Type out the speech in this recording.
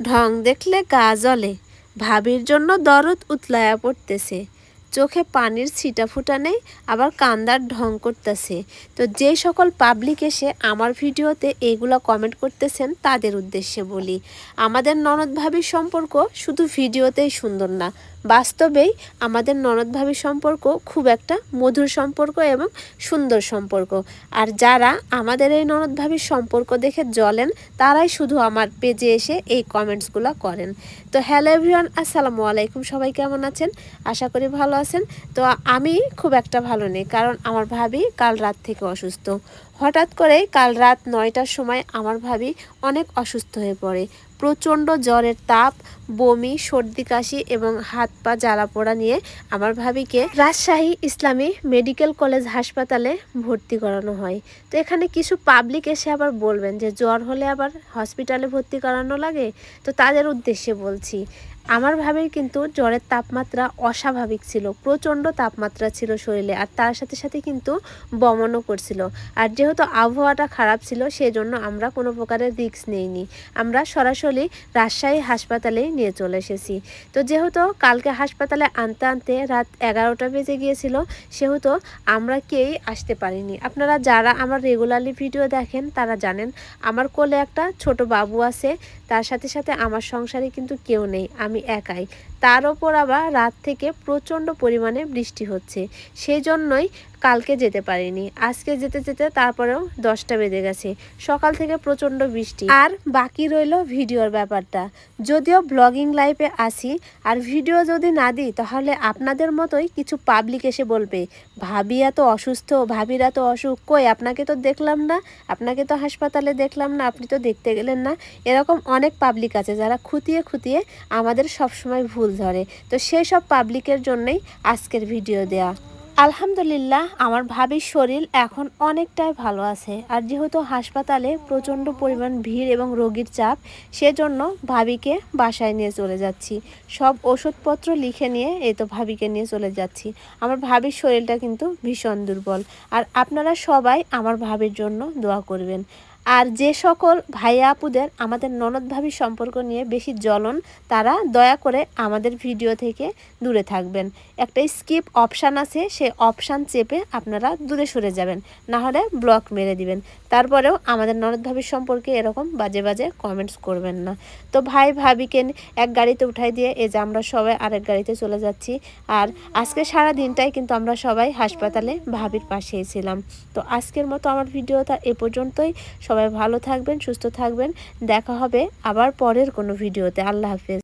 ঢং দেখলে গা জ্বলে। ভাবির জন্য দরদ উতলায়া পড়তেছে। চোখে পানির ছিটা ফুটা নেই, আবার কান্দার ঢং করতেছে। তো যে সকল পাবলিক এসে আমার ভিডিওতে এইগুলো কমেন্ট করতেছেন, তাদের উদ্দেশ্যে বলি, আমাদের ননদ ভাবির সম্পর্ক শুধু ভিডিওতেই সুন্দর না, বাস্তবেই আমাদের ননদ ভাবির সম্পর্ক খুব একটা মধুর সম্পর্ক এবং সুন্দর সম্পর্ক। আর যারা আমাদের এই ননদ ভাবির সম্পর্ক দেখে জ্বলেন, তারাই শুধু আমার পেজে এসে এই কমেন্টসগুলো করেন। তো হ্যালো এভরিওয়ান আসসালামু আলাইকুম, সবাই কেমন আছেন? আশা করি ভালো আছেন, তো আমি খুব একটা ভালো নেই। কারণ আমার ভাবি কাল রাত থেকে অসুস্থ। হঠাৎ করে কাল রাত নয়টার সময় আমার ভাবি অনেক অসুস্থ হয়ে পড়ে। প্রচণ্ড জ্বরের তাপ, বমি, সর্দি, কাশি এবং হাত পা জ্বালা পোড়া নিয়ে আমার ভাবিকে রাজশাহী ইসলামী মেডিকেল কলেজ হাসপাতালে ভর্তি করানো হয়। তো এখানে কিছু পাবলিক এসে আবার বলবেন যে, জ্বর হলে আবার হসপিটালে ভর্তি করানো লাগে? তো তাদের উদ্দেশ্যে বলছি। আমার ভাবের কিন্তু জ্বরের তাপমাত্রা অস্বাভাবিক ছিল, প্রচণ্ড তাপমাত্রা ছিল শরীরে আর তার সাথে সাথে কিন্তু বমনও করছিল। আর যেহেতু আবহাওয়াটা খারাপ ছিল, সেজন্য আমরা কোনো প্রকারের রিস্ক নেইনি। আমরা সরাসরি রাজশাহী হাসপাতালেই নিয়ে চলে এসেছি। তো যেহেতু কালকে হাসপাতালে আনতে আনতে রাত এগারোটা বেজে গিয়েছিল, সেহেতু আমরা কেউই আসতে পারিনি। আপনারা যারা আমার রেগুলারলি ভিডিও দেখেন, তারা জানেন, আমার কোলে একটা ছোট বাবু আছে, তার সাথে সাথে আমার সংসারে কিন্তু কেউ নেই। আমি একাই। তার ওপর আবার রাত থেকে প্রচণ্ড পরিমাণে বৃষ্টি হচ্ছে। সেই জন্যই কালকে যেতে পারিনি। আজকে যেতে যেতে তারপরেও দশটা বেজে গেছে। সকাল থেকে প্রচণ্ড বৃষ্টি। আর বাকি রইল ভিডিওর ব্যাপারটা। যদিও ব্লগিং লাইফে আসি আর ভিডিও যদি না দিই, তাহলে আপনাদের মতোই কিছু পাবলিক এসে বলবে ভাবি এত অসুস্থ, ভাবির এত অসুখ, কই আপনাকে তো দেখলাম না, আপনাকে তো হাসপাতালে দেখলাম না, আপনি তো দেখতে গেলেন না। এরকম অনেক পাবলিক আছে যারা খুঁতিয়ে খুঁতিয়ে আমাদের সবসময় ভুল ধরে। তো সেই সব পাবলিকের জন্যই আজকের ভিডিও দেয়া। আলহামদুলিল্লাহ, আমার ভাবির শরীর এখন অনেকটাই ভালো আছে। আর যেহেতু হাসপাতালে প্রচণ্ড পরিমাণ ভিড় এবং রোগীর চাপ, সেজন্য ভাবিকে বাসায় নিয়ে চলে যাচ্ছি। সব ওষুধপত্র লিখে নিয়ে এই তো ভাবিকে নিয়ে চলে যাচ্ছি। আমার ভাবির শরীরটা কিন্তু ভীষণ দুর্বল। আর আপনারা সবাই আমার ভাবির জন্য দোয়া করবেন। আর যে সকল ভাইয়া আপুদের আমাদের ননদ ভাবির সম্পর্ক নিয়ে বেশি জ্বলন, তারা দয়া করে আমাদের ভিডিও থেকে দূরে থাকবেন। একটা স্কিপ অপশান আছে সেই অপশান চেপে আপনারা দূরে সরে যাবেন, না হলে ব্লক মেরে দিবেন। তারপরেও আমাদের ননদ ভাবির সম্পর্কে এরকম বাজে বাজে কমেন্টস করবেন না। তো ভাই ভাবিকে এক গাড়িতে উঠাই দিয়ে, এই যে আমরা সবাই আরেক গাড়িতে চলে যাচ্ছি। আর আজকে সারা দিনটাই কিন্তু আমরা সবাই হাসপাতালে ভাবির পাশেই ছিলাম। তো আজকের মতো আমার ভিডিওটা এ পর্যন্তই। সবাই ভালো থাকবেন সুস্থ থাকবেন। দেখা হবে আবার পরের কোনো ভিডিওতে। আল্লাহ হাফেজ।